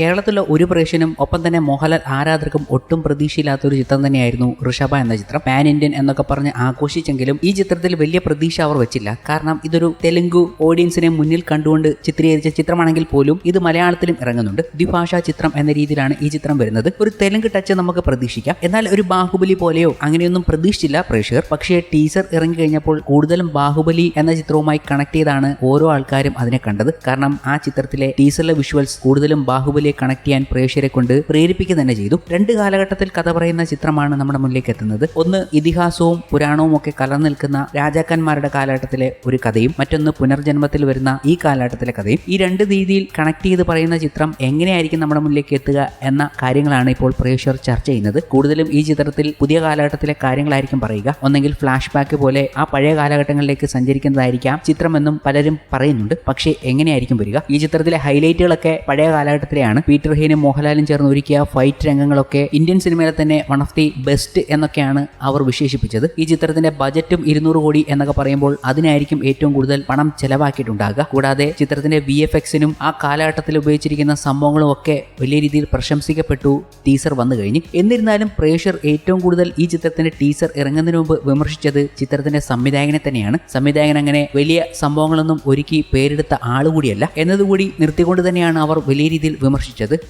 കേരളത്തിലെ ഒരു പ്രേക്ഷനും ഒപ്പം തന്നെ മോഹൻലാൽ ആരാധകർക്കും ഒട്ടും പ്രതീക്ഷയില്ലാത്ത ഒരു ചിത്രം തന്നെയായിരുന്നു ഋഷഭ എന്ന ചിത്രം. പാൻ ഇന്ത്യൻ എന്നൊക്കെ പറഞ്ഞ് ആഘോഷിച്ചെങ്കിലും ഈ ചിത്രത്തിൽ വലിയ പ്രതീക്ഷ അവർ വെച്ചില്ല. കാരണം ഇതൊരു തെലുങ്കു ഓഡിയൻസിനെ മുന്നിൽ കണ്ടുകൊണ്ട് ചിത്രീകരിച്ച ചിത്രമാണെങ്കിൽ പോലും ഇത് മലയാളത്തിലും ഇറങ്ങുന്നുണ്ട്. ദ്വിഭാഷാ ചിത്രം എന്ന രീതിയിലാണ് ഈ ചിത്രം വരുന്നത്. ഒരു തെലുങ്ക് ടച്ച് നമുക്ക് പ്രതീക്ഷിക്കാം. എന്നാൽ ഒരു ബാഹുബലി പോലെയോ അങ്ങനെയൊന്നും പ്രതീക്ഷിച്ചില്ല പ്രേക്ഷകർ. പക്ഷേ ടീസർ ഇറങ്ങി കഴിഞ്ഞപ്പോൾ കൂടുതലും ബാഹുബലി എന്ന ചിത്രവുമായി കണക്ട് ചെയ്താണ് ഓരോ ആൾക്കാരും അതിനെ കണ്ടത്. കാരണം ആ ചിത്രത്തിലെ ടീസറിലെ വിഷ്വൽസ് കൂടുതലും ബാഹുബലിയെ കണക്ട് ചെയ്യാൻ പ്രേക്ഷകരെ കൊണ്ട് പ്രേരിപ്പിക്കുക തന്നെ ചെയ്തു. രണ്ട് കാലഘട്ടത്തിൽ കഥ പറയുന്ന ചിത്രമാണ് നമ്മുടെ മുന്നിലേക്ക് എത്തുന്നത്. ഒന്ന് ഇതിഹാസവും പുരാണവും ഒക്കെ കലർന്നു നിൽക്കുന്ന രാജാക്കന്മാരുടെ കാലഘട്ടത്തിലെ ഒരു കഥയും മറ്റൊന്ന് പുനർജന്മത്തിൽ വരുന്ന ഈ കാലഘട്ടത്തിലെ കഥയും. ഈ രണ്ട് രീതിയിൽ കണക്ട് ചെയ്ത് പറയുന്ന ചിത്രം എങ്ങനെയായിരിക്കും നമ്മുടെ മുന്നിലേക്ക് എത്തുക എന്ന കാര്യങ്ങളാണ് ഇപ്പോൾ പ്രേക്ഷകർ ചർച്ച ചെയ്യുന്നത്. കൂടുതലും ഈ ചിത്രത്തിൽ പുതിയ കാലഘട്ടത്തിലെ കാര്യങ്ങളായിരിക്കും പറയുക. ഒന്നെങ്കിൽ ഫ്ലാഷ് ബാക്ക് പോലെ ആ പഴയ കാലഘട്ടങ്ങളിലേക്ക് സഞ്ചരിക്കുന്നതായിരിക്കാം ചിത്രമെന്നും പലരും പറയുന്നുണ്ട്. പക്ഷേ എങ്ങനെയായിരിക്കും വരിക? ഈ ചിത്രത്തിലെ ഹൈലൈറ്റുകളൊക്കെ പഴയ കാലഘട്ടത്തിലെയാണ്. പീറ്റർ ഹെയ്നും മോഹൻലാലും ചേർന്ന് ഒരുക്കിയ ഫൈറ്റ് രംഗങ്ങളൊക്കെ ഇന്ത്യൻ സിനിമയിലെ തന്നെ വൺ ഓഫ് ദി ബെസ്റ്റ് എന്നൊക്കെയാണ് അവർ വിശേഷിപ്പിച്ചത്. ഈ ചിത്രത്തിന്റെ ബജറ്റും ഇരുന്നൂറ് കോടി എന്നൊക്കെ പറയുമ്പോൾ അതിനായിരിക്കും ഏറ്റവും കൂടുതൽ പണം ചെലവാക്കിയിട്ടുണ്ടാകുക. കൂടാതെ ചിത്രത്തിന്റെ വി എഫ് എക്സിനും ആ കാലഘട്ടത്തിൽ ഉപയോഗിച്ചിരിക്കുന്ന സംഭവങ്ങളും ഒക്കെ വലിയ രീതിയിൽ പ്രശംസിക്കപ്പെട്ടു. ടീസർ വന്നു കഴിഞ്ഞു. എന്നിരുന്നാലും പ്രേക്ഷർ ഏറ്റവും കൂടുതൽ ഈ ചിത്രത്തിന്റെ ടീസർ ഇറങ്ങുന്നതിന് മുമ്പ് വിമർശിച്ചത് ചിത്രത്തിന്റെ സംവിധായകനെ തന്നെയാണ്. സംവിധായകൻ അങ്ങനെ വലിയ സംഭവങ്ങളൊന്നും ഒരുക്കി പേരെടുത്ത ആളുകൂടിയല്ല. എന്നതുകൂടി നിർത്തിക്കൊണ്ട് തന്നെയാണ് അവർ വലിയ രീതിയിൽ വിമർശിച്ചത്.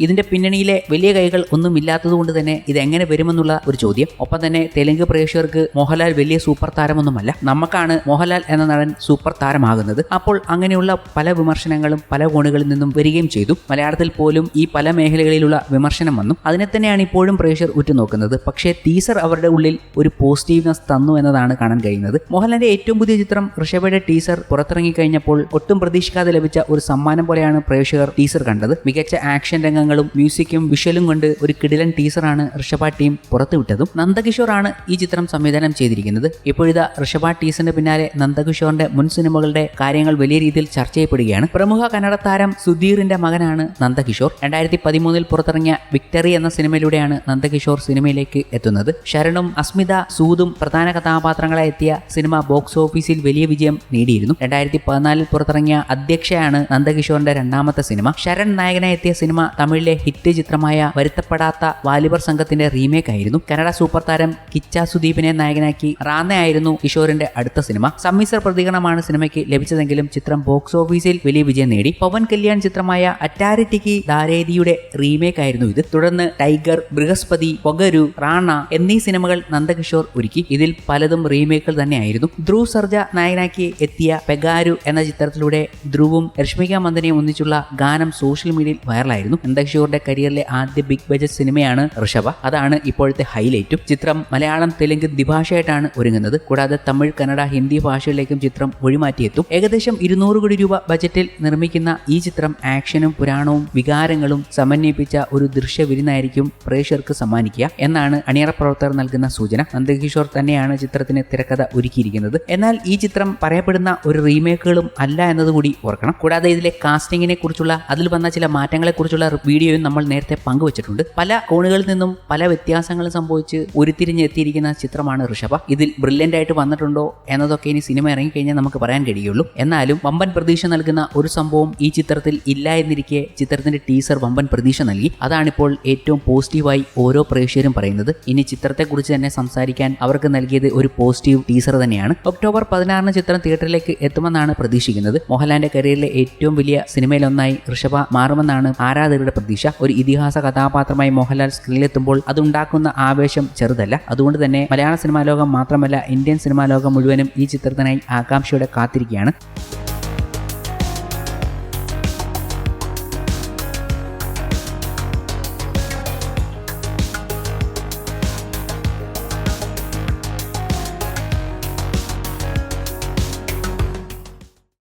ഇതിന്റെ പിന്നണിയിലെ വലിയ കൈകൾ ഒന്നും ഇല്ലാത്തതുകൊണ്ട് തന്നെ ഇത് എങ്ങനെ വരുമെന്നുള്ള ഒരു ചോദ്യം. ഒപ്പം തന്നെ തെലുങ്ക് പ്രേക്ഷകർക്ക് മോഹൻലാൽ വലിയ സൂപ്പർ താരമൊന്നുമല്ല. നമുക്കാണ് മോഹൻലാൽ എന്ന നടൻ സൂപ്പർ താരമാകുന്നത്. അപ്പോൾ അങ്ങനെയുള്ള പല വിമർശനങ്ങളും പല കോണുകളിൽ നിന്നും വരികയും ചെയ്തു. മലയാളത്തിൽ പോലും ഈ പല മേഖലകളിലുള്ള വിമർശനം വന്നു. അതിനെ തന്നെയാണ് ഇപ്പോഴും പ്രേക്ഷകർ ഉറ്റുനോക്കുന്നത്. പക്ഷേ ടീസർ അവരുടെ ഉള്ളിൽ ഒരു പോസിറ്റീവ്നെസ് തന്നു എന്നതാണ് കാണാൻ കഴിയുന്നത്. മോഹൻലാലിന്റെ ഏറ്റവും പുതിയ ചിത്രം ഋഷഭയുടെ ടീസർ പുറത്തിറങ്ങി കഴിഞ്ഞപ്പോൾ ഒട്ടും പ്രതീക്ഷിക്കാതെ ലഭിച്ച ഒരു സമ്മാനം പോലെയാണ് പ്രേക്ഷകർ ടീസർ കണ്ടത്. മികച്ച ആക്ഷൻ രംഗങ്ങളും മ്യൂസിക്കും വിഷ്വലും കൊണ്ട് ഒരു കിടിലൻ ടീസറാണ് ഋഷഭ ടീം പുറത്തുവിട്ടതും. നന്ദകിഷോറാണ് ഈ ചിത്രം സംവിധാനം ചെയ്തിരിക്കുന്നത്. ഇപ്പോഴിതാ ഋഷഭ ടീസറിന് പിന്നാലെ നന്ദകിഷോറിന്റെ മുൻ സിനിമകളുടെ കാര്യങ്ങൾ വലിയ രീതിയിൽ ചർച്ച ചെയ്യപ്പെടുകയാണ്. പ്രമുഖ കന്നഡ താരം സുധീറിന്റെ മകനാണ് നന്ദകിഷോർ. രണ്ടായിരത്തി പതിമൂന്നിൽ പുറത്തിറങ്ങിയ വിക്ടറി എന്ന സിനിമയിലൂടെയാണ് നന്ദകിഷോർ സിനിമയിലേക്ക് എത്തുന്നത്. ശരണും അസ്മിത സൂദും പ്രധാന കഥാപാത്രങ്ങളായി എത്തിയ സിനിമ ബോക്സ് ഓഫീസിൽ വലിയ വിജയം നേടിയിരുന്നു. രണ്ടായിരത്തി പതിനാലിൽ പുറത്തിറങ്ങിയ അധ്യക്ഷയാണ് നന്ദകിഷോറിന്റെ രണ്ടാമത്തെ സിനിമ. ശരൺ നായകനായി എത്തിയ തമിഴിലെ ഹിറ്റ് ചിത്രമായ വരുത്തപ്പെടാത്ത വാലിബർ സംഘത്തിന്റെ റീമേക്ക് ആയിരുന്നു. കന്നഡ സൂപ്പർ താരം കിച്ച സുദീപിനെ നായകനാക്കി റാന്ന ആയിരുന്നു കിഷോറിന്റെ അടുത്ത സിനിമ. സമ്മിശ്ര പ്രതികരണമാണ് സിനിമയ്ക്ക് ലഭിച്ചതെങ്കിലും ചിത്രം ബോക്സ് ഓഫീസിൽ വലിയ വിജയം നേടി. പവൻ കല്യാൺ ചിത്രമായ അറ്റാരിറ്റിക്ക് ദാരേദിയുടെ റീമേക്ക് ആയിരുന്നു ഇത്. തുടർന്ന് ടൈഗർ ബൃഹസ്പതി പൊഗരു റാണ എന്നീ സിനിമകൾ നന്ദകിഷോർ ഒരുക്കി. ഇതിൽ പലതും റീമേക്കുകൾ തന്നെയായിരുന്നു. ധ്രുവ് സർജ നായകനാക്കി എത്തിയ പെഗാരു എന്ന ചിത്രത്തിലൂടെ ധ്രുവും രശ്മിക മന്ദനയും ഒന്നിച്ചുള്ള ഗാനം സോഷ്യൽ മീഡിയയിൽ വൈറലായിരുന്നു നന്ദകിഷോറിന്റെ കരിയറിലെ ആദ്യ ബിഗ് ബജറ്റ് സിനിമയാണ് ഋഷഭ. അതാണ് ഇപ്പോഴത്തെ ഹൈലൈറ്റും. ചിത്രം മലയാളം തെലുങ്ക് ദ്വിഭാഷയായിട്ടാണ് ഒരുങ്ങുന്നത്. കൂടാതെ തമിഴ് കന്നഡ ഹിന്ദി ഭാഷയിലേക്കും ചിത്രം ഒഴിമാറ്റിയെത്തും. ഏകദേശം ഇരുന്നൂറ് കോടി രൂപ ബജറ്റിൽ നിർമ്മിക്കുന്ന ഈ ചിത്രം ആക്ഷനും പുരാണവും വികാരങ്ങളും സമന്വയിപ്പിച്ച ഒരു ദൃശ്യവിരുന്നായിരിക്കും പ്രേക്ഷകർക്ക് സമ്മാനിക്കുക എന്നാണ് അണിയറ പ്രവർത്തകർ നൽകുന്ന സൂചന. നന്ദകിഷോർ തന്നെയാണ് ചിത്രത്തിന് തിരക്കഥ ഒരുക്കിയിരിക്കുന്നത്. എന്നാൽ ഈ ചിത്രം പറയപ്പെടുന്ന ഒരു റീമേക്കുകളും അല്ല എന്നതുകൂടി ഓർക്കണം. കൂടാതെ ഇതിലെ കാസ്റ്റിംഗിനെ കുറിച്ചുള്ള അതിൽ വന്ന ചില മാറ്റങ്ങളെ കുറിച്ചുള്ള വീഡിയോയും നമ്മൾ നേരത്തെ പങ്കുവച്ചിട്ടുണ്ട്. പല കോണുകളിൽ നിന്നും പല വ്യത്യാസങ്ങൾ സംഭവിച്ച് ഉരുത്തിരിഞ്ഞെത്തിയിരിക്കുന്ന ചിത്രമാണ് ഋഷഭ. ഇതിൽ ബ്രില്യന്റ് ആയിട്ട് വന്നിട്ടുണ്ടോ എന്നതൊക്കെ ഇനി സിനിമ ഇറങ്ങിക്കഴിഞ്ഞാൽ നമുക്ക് പറയാൻ കഴിയുള്ളൂ. എന്നാലും വമ്പൻ പ്രതീക്ഷ നൽകുന്ന ഒരു സംഭവം ഈ ചിത്രത്തിൽ ഇല്ല എന്നിരിക്കെ ചിത്രത്തിന്റെ ടീസർ വമ്പൻ പ്രതീക്ഷ നൽകി. അതാണിപ്പോൾ ഏറ്റവും പോസിറ്റീവായി ഓരോ പ്രേക്ഷകരും പറയുന്നത്. ഇനി ചിത്രത്തെക്കുറിച്ച് തന്നെ സംസാരിക്കാൻ അവർക്ക് നൽകിയത് ഒരു പോസിറ്റീവ് ടീസർ തന്നെയാണ്. ഒക്ടോബർ പതിനാറിന് ചിത്രം തിയേറ്ററിലേക്ക് എത്തുമെന്നാണ് പ്രതീക്ഷിക്കുന്നത്. മോഹൻലാലിന്റെ കരിയറിലെ ഏറ്റവും വലിയ സിനിമയിലൊന്നായി ഋഷഭ മാറുമെന്നാണ് ആരാധകരുടെ പ്രതീക്ഷ. ഒരു ഇതിഹാസ കഥാപാത്രമായി മോഹൻലാൽ സ്ക്രീനിലെത്തുമ്പോൾ അതുണ്ടാക്കുന്ന ആവേശം ചെറുതല്ല. അതുകൊണ്ട് തന്നെ മലയാള സിനിമാ ലോകം മാത്രമല്ല ഇന്ത്യൻ സിനിമാ ലോകം മുഴുവനും ഈ ചിത്രത്തിനായി ആകാംക്ഷയോടെ കാത്തിരിക്കുകയാണ്.